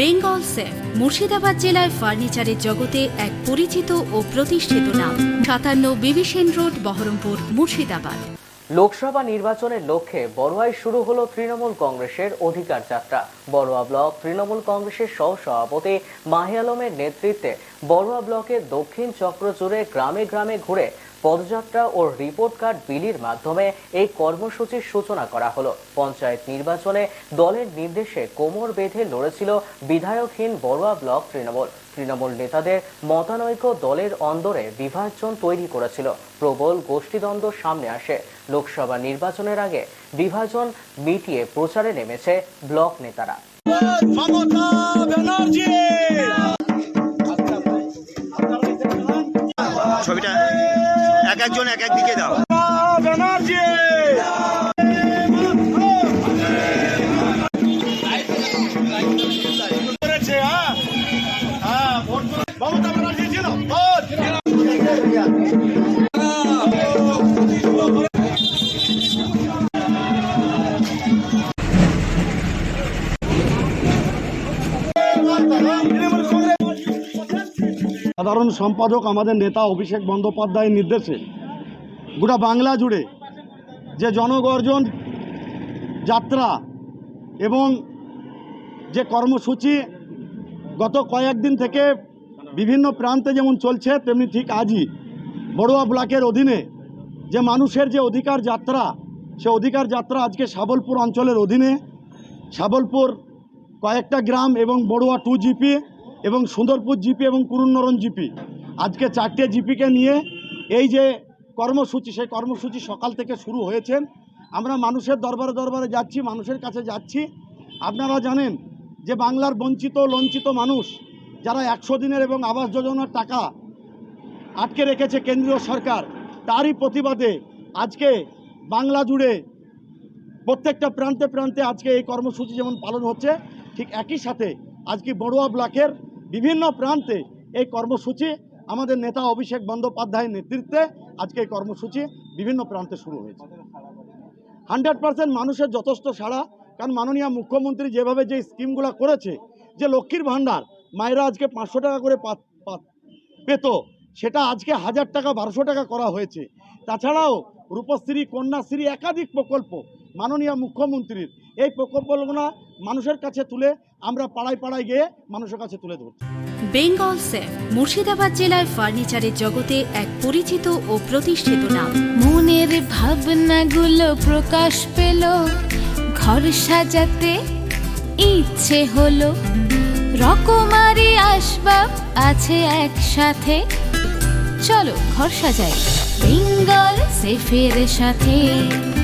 Bengal safe, Murshidabad জেলায় ফার্নিচারের জগতে এক পরিচিত ও প্রতিষ্ঠিত নাম। সাতান্ন বিবিসেন রোড, বহরমপুর, মুর্শিদাবাদ। লোকসভা নির্বাচনের লক্ষ্যে বড়ুয়ায় শুরু হলো তৃণমূল কংগ্রেসের অধিকার যাত্রা। বড়ুয়া ব্লক তৃণমূল কংগ্রেসের সহ সভাপতি মাহি আলমের নেতৃত্বে বড়ুয়া ব্লকের দক্ষিণ চক্র জুড়ে গ্রামে গ্রামে ঘুরে পদযাত্রা ও রিপোর্ট কার্ড বিলির মাধ্যমে এই কর্মসূচির সূচনা করা হলো। পঞ্চায়েত নির্বাচনে দলের নির্দেশে কোমর বেঁধে লড়েছিল বিধায়কহীন বড়ুয়া ব্লক তৃণমূল। তৃণমূল নেতাদের মতানৈক্য দলের অন্দরে বিভাজন তৈরি করেছিল। প্রবল গোষ্ঠীদ্বন্দ্ব সামনে আসে। লোকসভা নির্বাচনের আগে বিভাজন মিটিয়ে প্রচারে নেমেছে ব্লক নেতারা। ছবিটা এক একজন এক একদিকে দাও ব্যানার্জি হ্যাঁ? হ্যাঁ। সাধারণ সম্পাদক আমাদের নেতা অভিষেক বন্দ্যোপাধ্যায়ের নির্দেশে গোটা বাংলা জুড়ে যে জনগর্জন, যাত্রা এবং যে কর্মসূচি গত কয়েকদিন থেকে বিভিন্ন প্রান্তে যেমন চলছে, তেমনি ঠিক আজই বড়ুয়া ব্লকের অধীনে যে মানুষের যে অধিকার যাত্রা, সে অধিকার যাত্রা আজকে সাবলপুর অঞ্চলের অধীনে। সাবলপুর কয়েকটা গ্রাম এবং বড়ুয়া টু জিপি এবং সুন্দরপুর জিপি এবং কুরুন্নরন জিপি। আজকে চারটে জিপিকে নিয়ে এই যে কর্মসূচি, সেই কর্মসূচি সকাল থেকে শুরু হয়েছে। আমরা মানুষের দরবারে দরবারে যাচ্ছি, মানুষের কাছে যাচ্ছি। আপনারা জানেন যে বাংলার বঞ্চিত, লঞ্চিত মানুষ যারা একশো দিনের এবং আবাস যোজনার টাকা আটকে রেখেছে কেন্দ্রীয় সরকার, তারই প্রতিবাদে আজকে বাংলা জুড়ে প্রত্যেকটা প্রান্তে প্রান্তে আজকে এই কর্মসূচি যেমন পালন হচ্ছে, ঠিক একই সাথে আজকে বড়ুয়া ব্লকের বিভিন্ন প্রান্তে এই কর্মসূচি আমাদের নেতা অভিষেক বন্দ্যোপাধ্যায়ের নেতৃত্বে আজকে এই কর্মসূচি বিভিন্ন প্রান্তে শুরু হয়েছে। হান্ড্রেড পার্সেন্ট মানুষের যথেষ্ট সাড়া, কারণ মাননীয় মুখ্যমন্ত্রী যেভাবে যে স্কিমগুলো করেছে, যে লক্ষ্মীর ভাণ্ডার, মায়েরা আজকে পাঁচশো টাকা করে পেত সেটা আজকে হাজার টাকা, বারোশো টাকা করা হয়েছে। তাছাড়াও রূপশ্রী, কন্যাশ্রী একাধিক প্রকল্প মাননীয় মুখ্যমন্ত্রীর এই প্রকল্পগুলো মানুষের কাছে তুলে আমরা পাড়ায় পাড়ায় গিয়ে মানুষের কাছে তুলে ধরছি। বেঙ্গল সেফ মুর্শিদাবাদ জেলায় ফার্নিচারের জগতে এক পরিচিত ও প্রতিষ্ঠিত নাম। মনের ভাবনাগুলো প্রকাশ পেল ঘর সাজাতে ইচ্ছে হলো। রকমারি আসবাব আছে একসাথে চলো ঘর সাজাই। বেঙ্গল সেফের সাথে। বেঙ্গল